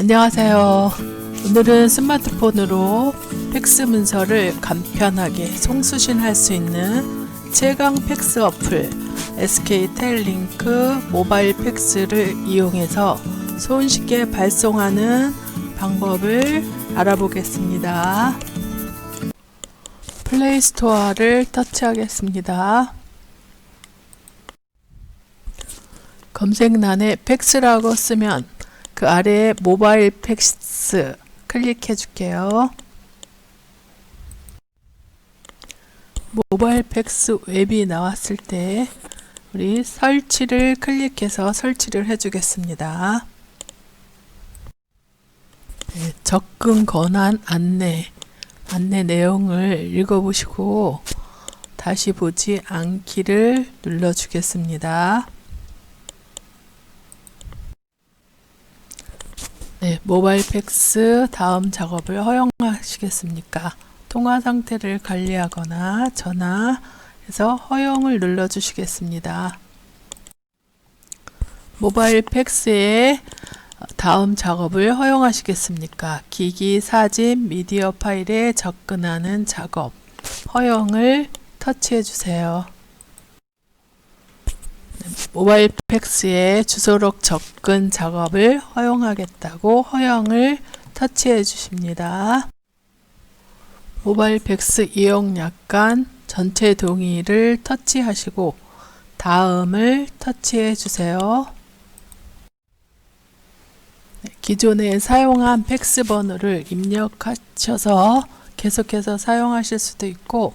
안녕하세요. 오늘은 스마트폰으로 팩스 문서를 간편하게 송수신할 수 있는 최강 팩스 어플 SK 텔링크 모바일 팩스를 이용해서 손쉽게 발송하는 방법을 알아보겠습니다. 플레이 스토어를 터치하겠습니다. 검색란에 팩스라고 쓰면 그 아래에 모바일 팩스 클릭해 줄게요. 모바일 팩스 웹이 나왔을 때 우리 설치를 클릭해서 설치를 해 주겠습니다. 네, 접근 권한 안내 안내 내용을 읽어보시고 다시 보지 않기를 눌러 주겠습니다. 네, 모바일 팩스 다음 작업을 허용하시겠습니까? 통화 상태를 관리하거나 전화해서 허용을 눌러 주시겠습니다. 모바일 팩스에 다음 작업을 허용하시겠습니까? 기기, 사진, 미디어 파일에 접근하는 작업 허용을 터치해 주세요. 모바일 팩스의 주소록 접근 작업을 허용하겠다고 허용을 터치해 주십니다. 모바일 팩스 이용 약관 전체 동의를 터치하시고 다음을 터치해 주세요. 네, 기존에 사용한 팩스 번호를 입력하셔서 계속해서 사용하실 수도 있고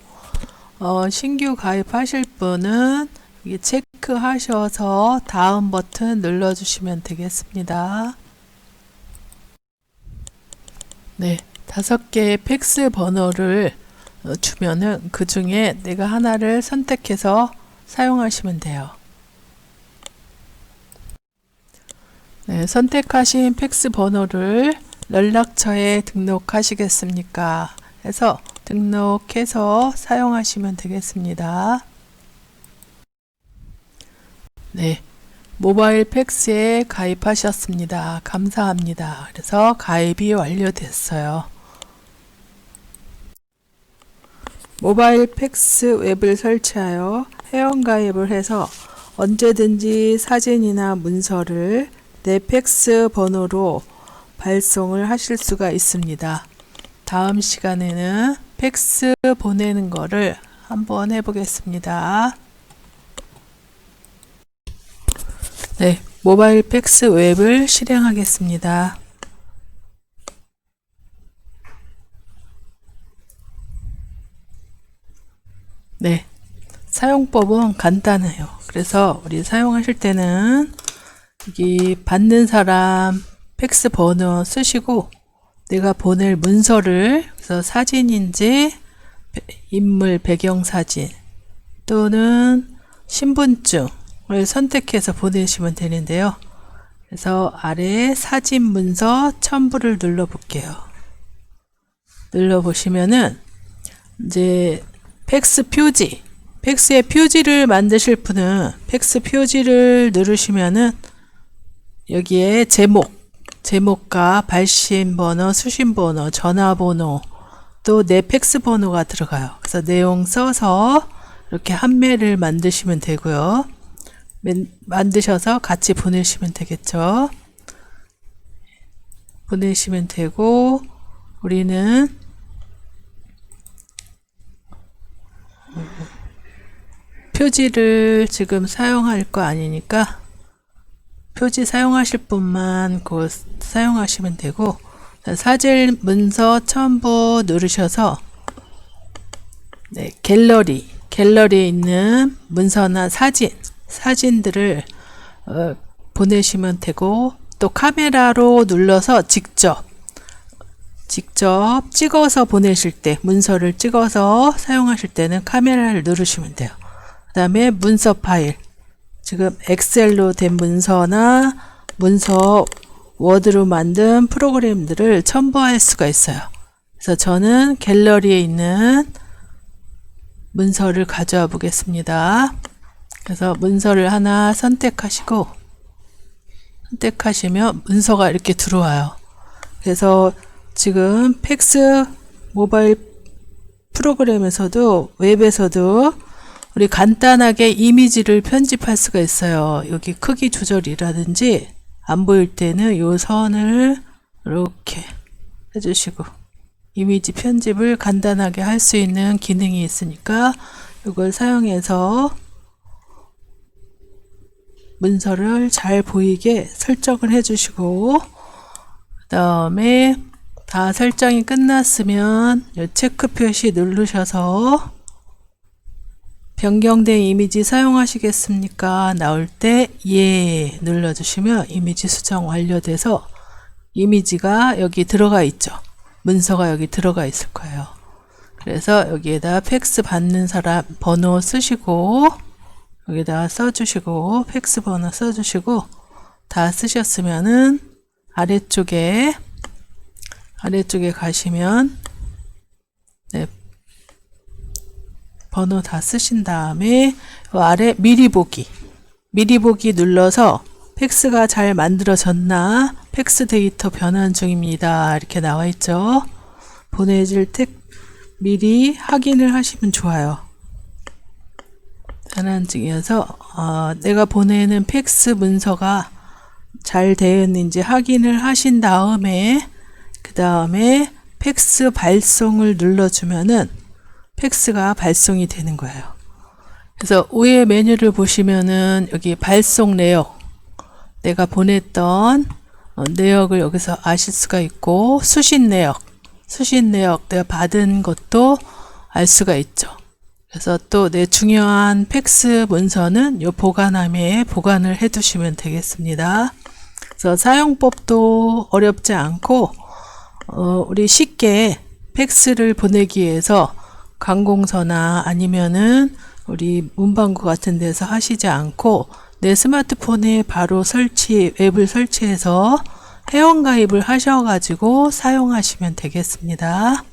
어, 신규 가입하실 분은 이게 체크하셔서 다음 버튼 눌러주시면 되겠습니다. 네, 다섯 개의 팩스 번호를 어, 주면은 그 중에 내가 하나를 선택해서 사용하시면 돼요. 네, 선택하신 팩스 번호를 연락처에 등록하시겠습니까? 해서 등록해서 사용하시면 되겠습니다. 네. 모바일 팩스에 가입하셨습니다. 감사합니다. 그래서 가입이 완료됐어요. 모바일 팩스 웹을 설치하여 회원 가입을 해서 언제든지 사진이나 문서를 내 팩스 번호로 발송을 하실 수가 있습니다. 다음 시간에는 팩스 보내는 거를 한번 해보겠습니다. 네, 모바일 팩스 웹을 실행하겠습니다. 네, 사용법은 간단해요. 그래서 우리 사용하실 때는 여기 받는 사람 팩스 번호 쓰시고 내가 보낼 문서를 그래서 사진인지 인물 배경 사진 또는 신분증 을 선택해서 보내시면 되는데요. 그래서 아래에 사진 문서 첨부를 눌러 볼게요. 눌러 보시면은 이제 팩스 표지 팩스의 표지를 만드실 분은 팩스 표지를 누르시면은 여기에 제목 제목과 발신 번호, 수신 번호, 전화번호, 또 내 팩스 번호가 들어가요. 그래서 내용 써서 이렇게 한 매를 만드시면 되고요. 만드셔서 같이 보내시면 되겠죠. 보내시면 되고, 우리는 표지를 지금 사용할 거 아니니까 표지 사용하실 분만 그 사용하시면 되고 사진 문서 첨부 누르셔서 네, 갤러리 갤러리에 있는 문서나 사진 사진들을 어, 보내시면 되고 또 카메라로 눌러서 직접 직접 찍어서 보내실 때 문서를 찍어서 사용하실 때는 카메라를 누르시면 돼요. 그 다음에 문서 파일 지금 엑셀로 된 문서나 문서 워드로 만든 프로그램들을 첨부할 수가 있어요. 그래서 저는 갤러리에 있는 문서를 가져와 보겠습니다. 그래서 문서를 하나 선택하시고 선택하시면 문서가 이렇게 들어와요. 그래서 지금 팩스 모바일 프로그램에서도 웹에서도 우리 간단하게 이미지를 편집할 수가 있어요. 여기 크기 조절이라든지 안 보일 때는 요 선을 이렇게 해주시고 이미지 편집을 간단하게 할 수 있는 기능이 있으니까 이걸 사용해서 문서를 잘 보이게 설정을 해주시고 그 다음에 다 설정이 끝났으면 이 체크 표시 누르셔서 변경된 이미지 사용하시겠습니까? 나올 때 예 눌러주시면 이미지 수정 완료돼서 이미지가 여기 들어가 있죠. 문서가 여기 들어가 있을 거예요. 그래서 여기에다 팩스 받는 사람 번호 쓰시고 여기다 써주시고 팩스 번호 써주시고 다 쓰셨으면은 아래쪽에 아래쪽에 가시면 네, 번호 다 쓰신 다음에 요 아래 미리 보기. 미리 보기 눌러서 팩스가 잘 만들어졌나 팩스 데이터 변환 중입니다. 이렇게 나와 있죠? 보내질 때 미리 확인을 하시면 좋아요 변환 중이어서 어, 내가 보내는 팩스 문서가 잘 되었는지 확인을 하신 다음에 그 다음에 팩스 발송을 눌러주면은 팩스가 발송이 되는 거예요. 그래서 위에 메뉴를 보시면은 여기 발송 내역 내가 보냈던 어, 내역을 여기서 아실 수가 있고 수신 내역 수신 내역 내가 받은 것도 알 수가 있죠. 그래서 또 내 중요한 팩스 문서는 요 보관함에 보관을 해 두시면 되겠습니다. 그래서 사용법도 어렵지 않고 어, 우리 쉽게 팩스를 보내기 위해서 관공서나 아니면은 우리 문방구 같은 데서 하시지 않고 내 스마트폰에 바로 설치, 웹을 설치해서 회원가입을 하셔가지고 사용하시면 되겠습니다.